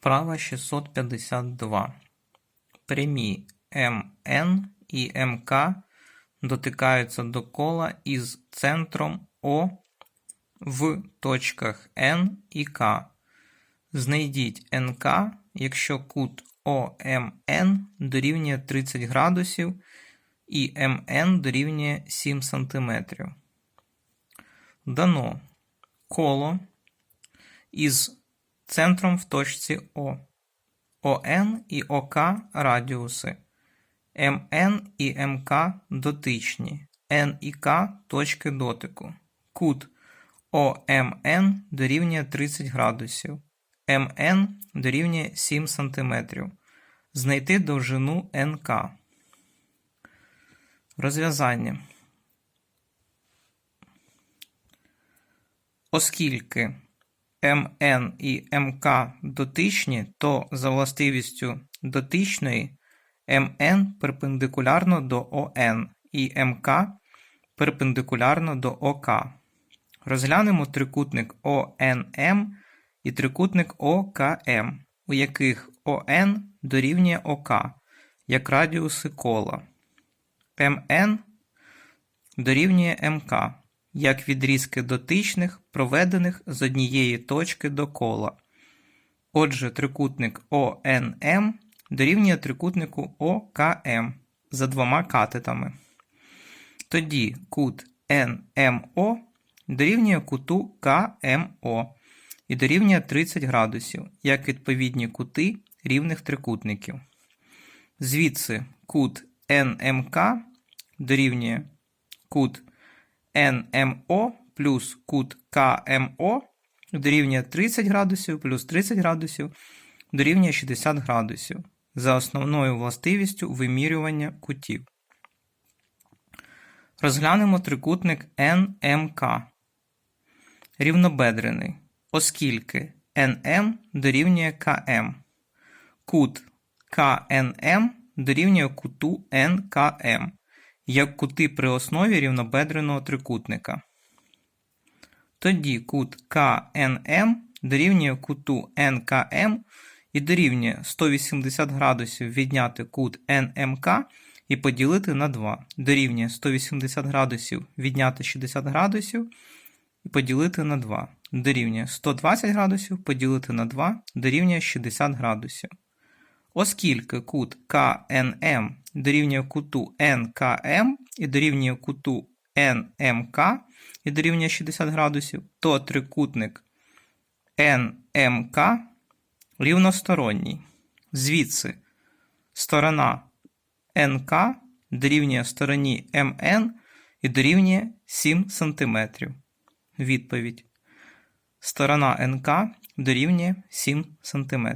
Вправа 652. Прямі МН і МК дотикаються до кола із центром О в точках Н і К. Знайдіть НК, якщо кут ОМН дорівнює 30 градусів і МН дорівнює 7 см. Дано коло із центром в точці О. ОН і ОК радіуси. МН і МК дотичні. Н і К точки дотику. Кут ОМН дорівнює 30 градусів. МН дорівнює 7 см. Знайти довжину НК. Розв'язання. Оскільки МН і МК дотичні, то за властивістю дотичної МН перпендикулярно до ОН і МК перпендикулярно до ОК. Розглянемо трикутник ОНМ і трикутник ОКМ, у яких ОН дорівнює ОК, як радіуси кола. МН дорівнює МК, як відрізки дотичних, проведених з однієї точки до кола. Отже, трикутник ОНМ дорівнює трикутнику ОКМ за двома катетами. Тоді кут НМО дорівнює куту КМО і дорівнює 30 градусів, як відповідні кути рівних трикутників. Звідси кут НМК дорівнює кут НМО плюс кут КМО дорівнює 30 градусів плюс 30 градусів дорівнює 60 градусів за основною властивістю вимірювання кутів. Розглянемо трикутник НМК. Рівнобедрений, оскільки НМ дорівнює КМ. Кут КНМ дорівнює куту НКМ, як кути при основі рівнобедреного трикутника. Тоді кут КНМ дорівнює куту НКМ і дорівнює 180 градусів відняти кут НМК і поділити на 2. Дорівнює 180 градусів відняти 60 градусів і поділити на 2. Дорівнює 120 градусів поділити на 2 дорівнює 60 градусів. Оскільки кут КНМ дорівнює куту НКМ і дорівнює куту НМК і дорівнює 60 градусів, то трикутник НМК рівносторонній. Звідси сторона НК дорівнює стороні МН і дорівнює 7 см. Відповідь. Сторона НК дорівнює 7 см.